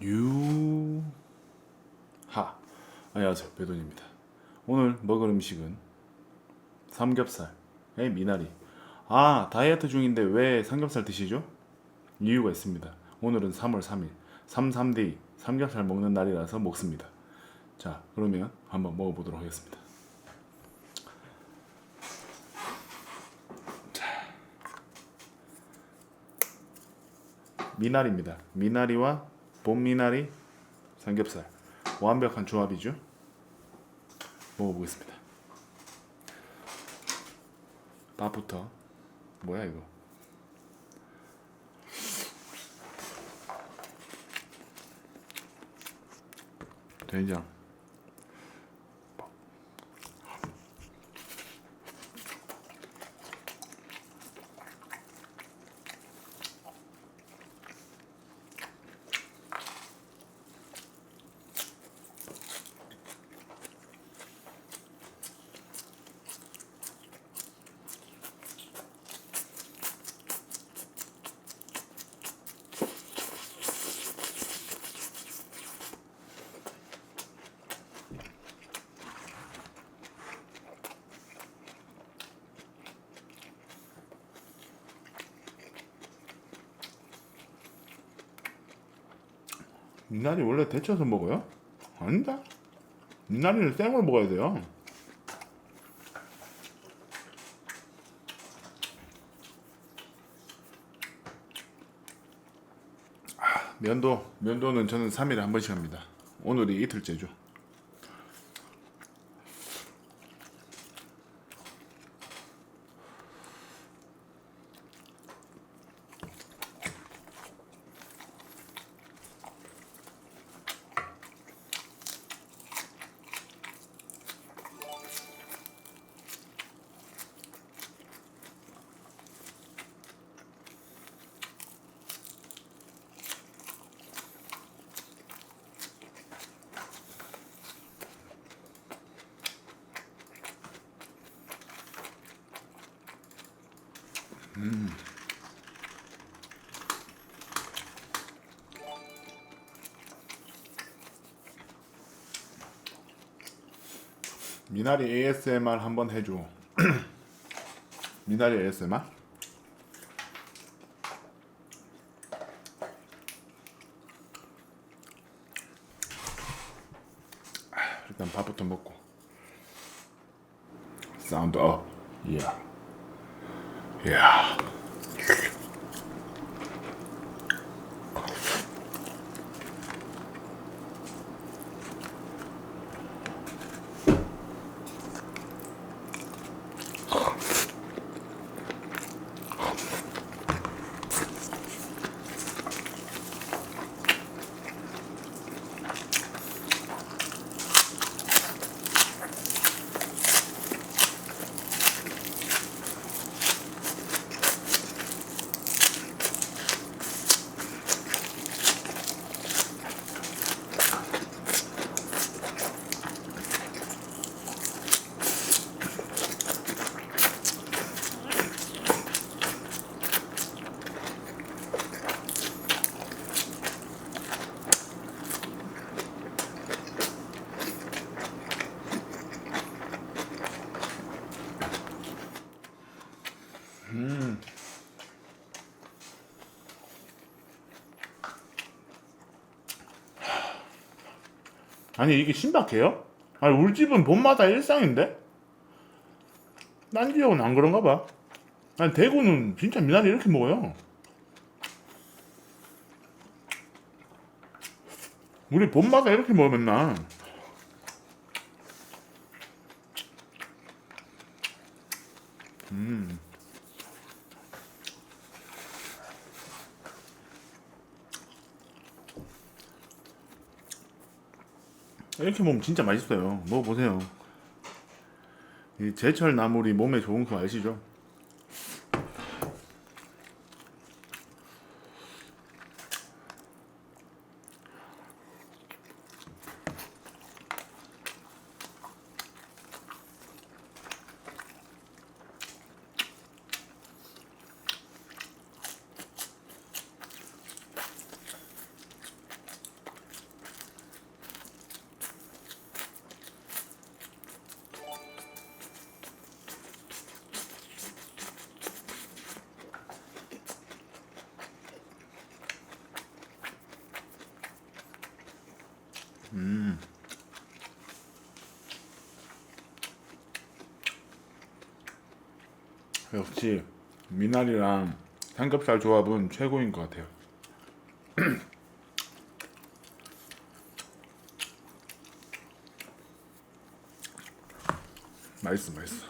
유하. 안녕하세요. 배돈입니다. 오늘 먹을 음식은 삼겹살의 미나리. 아 다이어트 중인데 왜 삼겹살 드시죠? 이유가 있습니다. 오늘은 3월 3일. 33데이 삼겹살 먹는 날이라서 먹습니다. 자 그러면 한번 먹어보도록 하겠습니다 미나리입니다. 미나리와 봄미나리 삼겹살 완벽한 조합이죠. 먹어보겠습니다. 밥부터 뭐야 이거? 된장. 미나리 원래 데쳐서 먹어요? 아니다. 미나리는 생으로 먹어야 돼요. 아, 면도 면도는 저는 3일에 한 번씩 합니다. 오늘이 이틀째죠. 미나리 ASMR 한번 해줘. 미나리 ASMR? 아, 일단 밥부터 먹고. 사운드 업. 이야. 이 아니 이게 신박해요? 아니 우리 집은 봄마다 일상인데? 딴 지역은 안 그런가 봐. 아니 대구는 진짜 미나리 이렇게 먹어요. 우리 봄마다 이렇게 먹어 맨날. 음. 이렇게 먹으면 진짜 맛있어요. 먹어보세요. 이 제철 나물이 몸에 좋은 거 아시죠? 역시 미나리랑 삼겹살 조합은 최고인 것 같아요. 맛있어, 맛있어.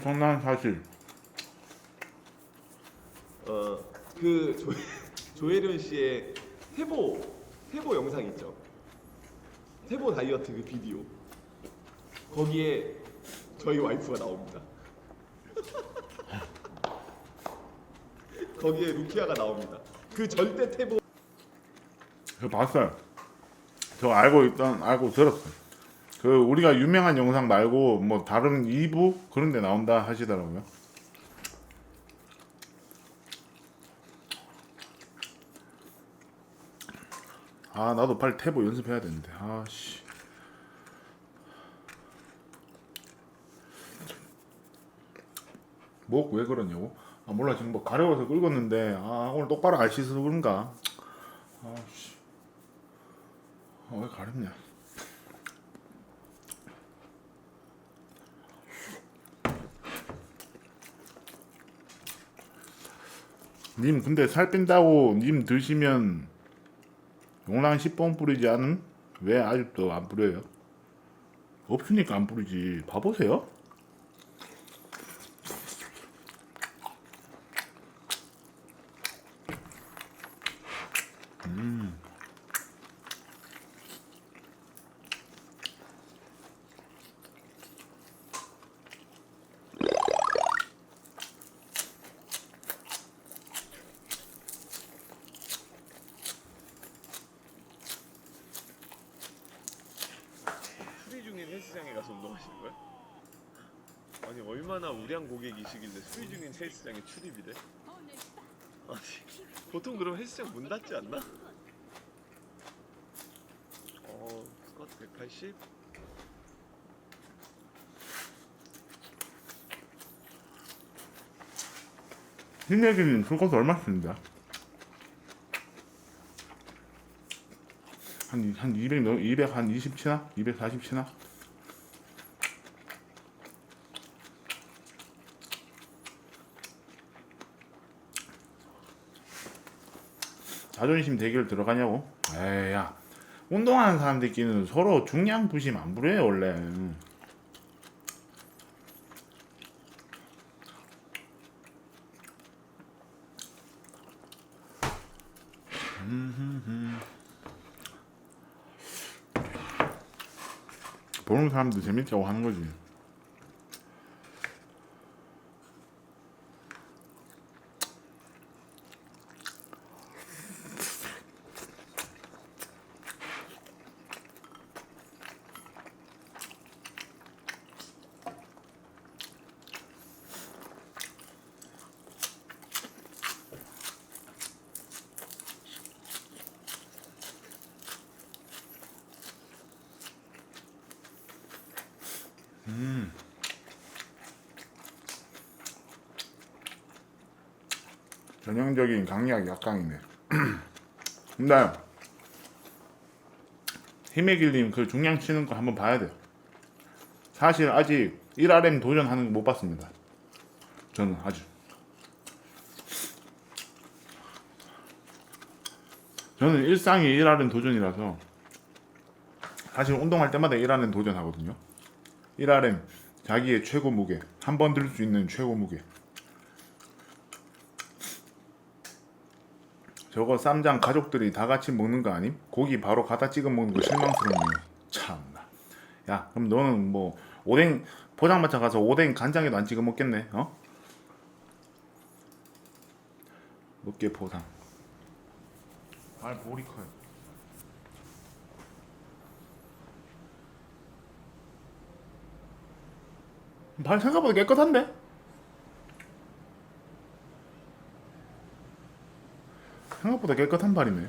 엄청난 사실. 어 그 조 조혜련 씨의 태보 태보 영상 있죠. 태보 다이어트 그 비디오 거기에 저희 와이프가 나옵니다. 거기에 루키아가 나옵니다. 그 절대 태보 저 봤어요. 저 알고 있던 알고 들었어요. 그 우리가 유명한 영상 말고 뭐 다른 2부 그런 데 나온다 하시더라고요. 아 나도 빨리 태보 연습해야 되는데 아씨 목 왜 그러냐고? 아 몰라 지금 뭐 가려워서 긁었는데 아 오늘 똑바로 안 씻어서 그런가? 아씨 아, 왜 가렵냐? 님 근데 살 뺀다고 님 드시면 용랑 10번 뿌리지 않음? 왜 아직도 안 뿌려요? 없으니까 안 뿌리지 바보세요? 수리 중인 헬스장에 가서 운동하시는 거야? 아니 얼마나 우량 고객이시길래 수리 중인 헬스장에 출입이래? 아니 보통 그럼 헬스장 문 닫지 않나? 어 스쿼트 180? 흰얘기는 술값 얼마 씁니다? 한, 한 200, 넘- 200, 한 20 치나? 240 치나? 자존심 대결 들어가냐고? 에이, 야. 운동하는 사람들끼리는 서로 중량 부심 안 부려요, 원래. 보는 사람도 재밌다고 하는 거지. 전형적인 강약 약강이네. 근데 힘의 길님 그 중량 치는 거 한번 봐야 돼요. 사실 아직 1RM 도전하는 거 못 봤습니다. 저는 아직. 저는 일상이 1RM 도전이라서 사실 운동할 때마다 1RM 도전하거든요. 1RM 자기의 최고 무게. 한 번 들 수 있는 최고 무게. 저거 쌈장 가족들이 다 같이 먹는 거 아님? 고기 바로 갖다 찍어 먹는 거 실망스럽네. 참나. 야 그럼 너는 뭐 오뎅 포장마차 가서 오뎅 간장에도 안 찍어 먹겠네 어? 어깨 포장 발 볼이 커요 발 생각보다 깨끗한데? 생각보다 깨끗한 발이네.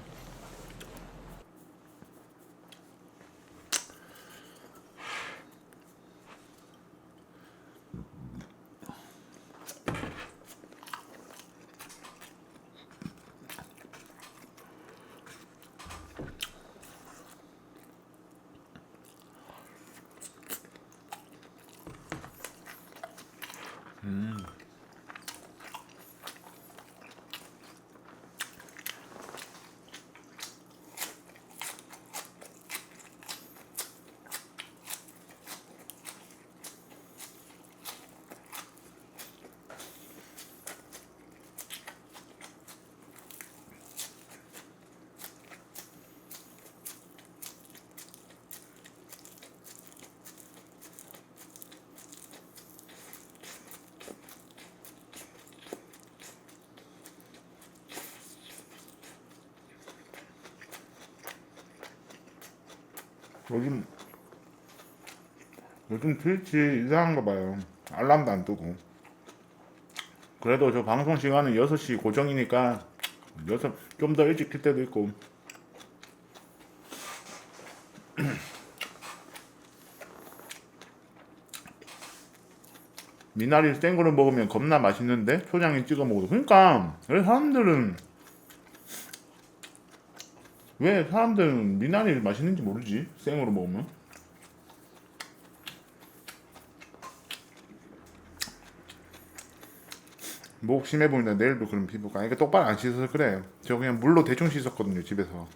요즘 요즘 트위치 이상한가 봐요. 알람도 안 뜨고. 그래도 저 방송 시간은 6시 고정이니까 여섯 좀더 일찍 킬 때도 있고. 미나리 생거를 먹으면 겁나 맛있는데 초장에 찍어 먹어도 그러니까 왜 사람들은 왜 사람들은 미나리를 맛있는지 모르지? 생으로 먹으면. 목 심해 보인다. 내일도 그런 피부가. 이게 똑바로 안 씻어서 그래. 저 그냥 물로 대충 씻었거든요 집에서.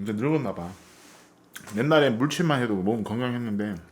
이제 늙었나 봐. 옛날에 물칠만 해도 몸 건강했는데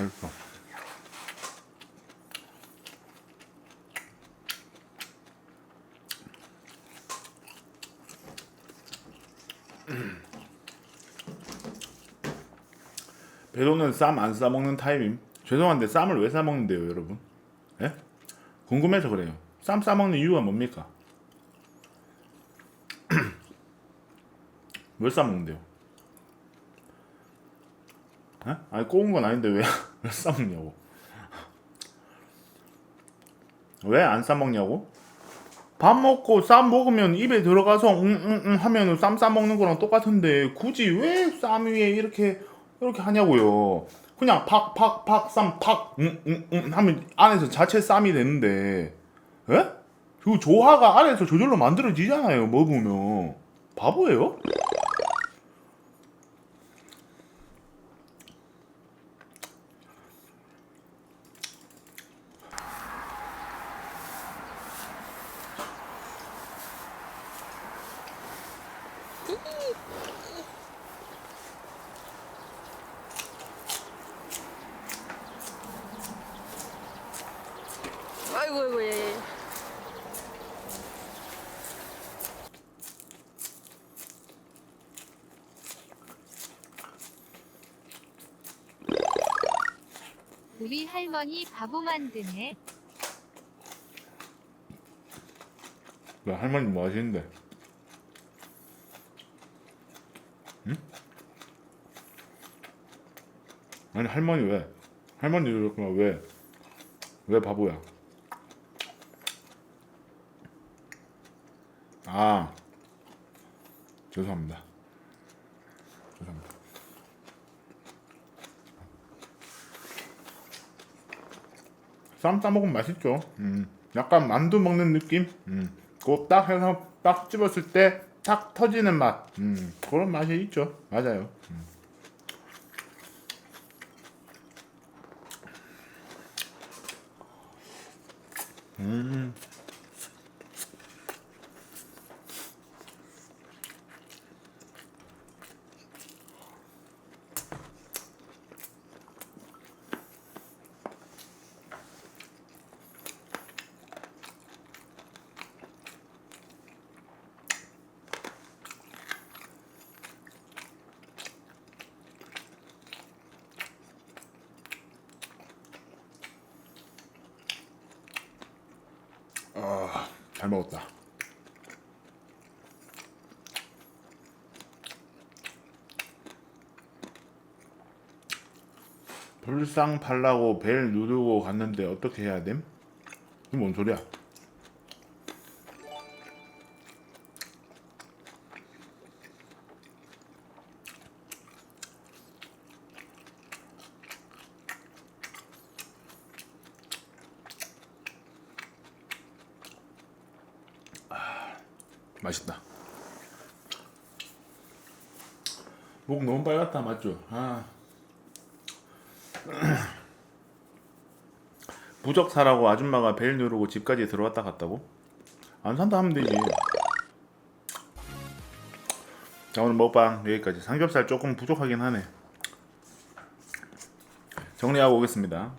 맛있어 배도는 쌈 안 싸먹는 타입임 죄송한데 쌈을 왜 싸먹는데요 여러분 예? 궁금해서 그래요 쌈 싸먹는 이유가 뭡니까? 왜 싸먹는데요? 에? 아니 꼬운 건 아닌데 왜, 왜 싸먹냐고 왜 안 싸먹냐고? 밥 먹고 쌈 먹으면 입에 들어가서 응응응 하면은 쌈 싸먹는 거랑 똑같은데 굳이 왜 쌈 위에 이렇게 이렇게 하냐고요 그냥 팍팍팍 쌈팍 응응응 하면 안에서 자체 쌈이 되는데 에? 그 조화가 안에서 저절로 만들어지잖아요 먹으면 바보예요? 아이고 아이고 예. 예. 우리 할머니 바보 만드네. 왜 할머니 뭐 하시는데? 응? 아니 할머니 왜? 할머니 이렇구나 왜? 왜 바보야? 아 죄송합니다. 죄송합니다. 쌈 싸먹으면 맛있죠. 음, 약간 만두 먹는 느낌? 음, 그거 딱 해서 딱 집었을 때 탁 터지는 맛. 음, 그런 맛이 있죠. 맞아요. 음. 음. 잘 먹었다. 불상 팔라고 벨 누르고 갔는데 어떻게 해야 됨? 이게 뭔 소리야? 맛있다. 빨갛다 맞죠? 아. 부적 사라고 아줌마가 벨 누르고 집까지 들어왔다 갔다고? 안 산다 하면 되지. 자 오늘 먹방 여기까지. 삼겹살 조금 부족하긴 하네. 정리하고 오겠습니다.